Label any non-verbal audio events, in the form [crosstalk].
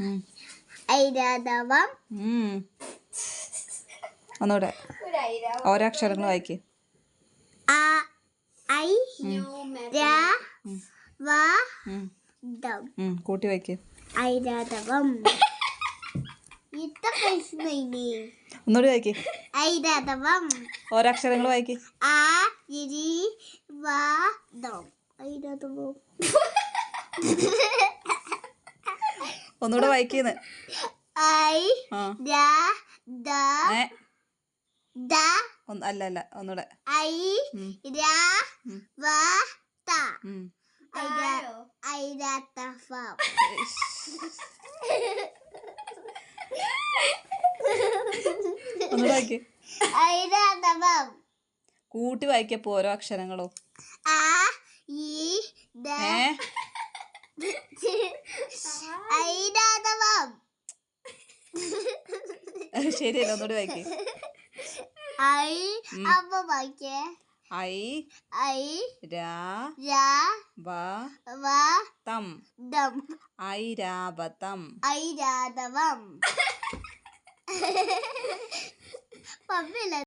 ഉം. ഐരാധവം. ഒന്നുകൂടെ. ഓരോ അക്ഷരങ്ങൾ വായിക്ക്. ആ ഐ രാ ഉം. വ ദം. ഉം. കൂട്ടി വായിക്ക്. ഐരാധവം ഒന്നുകൂടി വായിക്ക്. ഐരാധവം ഓരോ അക്ഷരങ്ങൾ വായിക്ക്. ആ ഇരി വ ദം. ഐരാധവം [laughs] ഒന്നുകൂടെ വായിക്കുന്നു അല്ല അല്ല ഒന്നുകൂടെ. വായിക്ക്. കൂട്ടി വായിക്കപ്പോ ഓരോ അക്ഷരങ്ങളോ. ആ ഈ ദ ഏ ഐരാധവം ശരിയല്ല? ഒന്നുകൂടി വായിക്ക്. ഐ അമ്മ വായിക്കേ. ഐ ഐ രാ രാ വ വ തം. ദം. ഐരാവതം. ഐരാധവം. പമ്പില്ല [laughs]